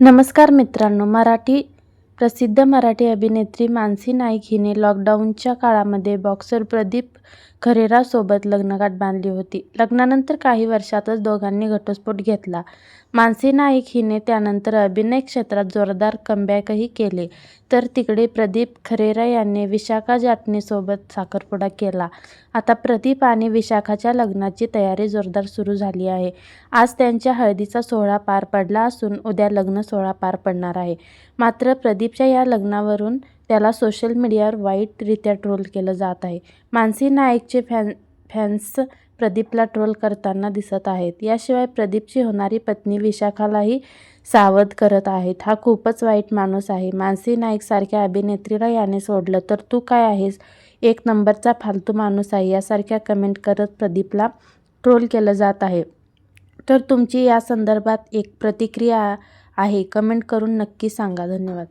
नमस्कार मित्रांनो मराठी प्रसिद्ध मराठी अभिनेत्री मानसी नाईक हिने लॉकडाऊनच्या काळामध्ये बॉक्सर प्रदीप खरेरासोबत लग्नगाठ बांधली होती. लग्नानंतर काही वर्षातच दोघांनी घटस्फोट घेतला. मानसी नाईक हिने त्यानंतर अभिनय क्षेत्रात जोरदार कमबॅकही केले. तर तिकडे प्रदीप खरेरा यांनी विशाखा जाटणीसोबत साखरपुडा केला. आता प्रदीप आणि विशाखाच्या लग्नाची तयारी जोरदार सुरू झाली आहे. आज त्यांच्या हळदीचा सोहळा पार पडला असून उद्या लग्न सोहळा पार पडणार आहे. मात्र प्रदीप संदीपच्या या लग्नावरून त्याला सोशल मीडियावर वाईटरित्या ट्रोल केलं जात आहे. मानसी नाईकचे फॅन फॅन्स प्रदीपला ट्रोल करताना दिसत आहेत. याशिवाय प्रदीपची होणारी पत्नी विशाखालाही सावध करत आहेत. हा खूपच वाईट माणूस आहे. मानसी नाईकसारख्या अभिनेत्रीला याने सोडलं तर तू काय आहेस? एक नंबरचा फालतू माणूस आहे. यासारख्या कमेंट करत प्रदीपला ट्रोल केलं जात आहे. तर तुमची या संदर्भात एक प्रतिक्रिया आहे. कमेंट करून नक्की सांगा. धन्यवाद.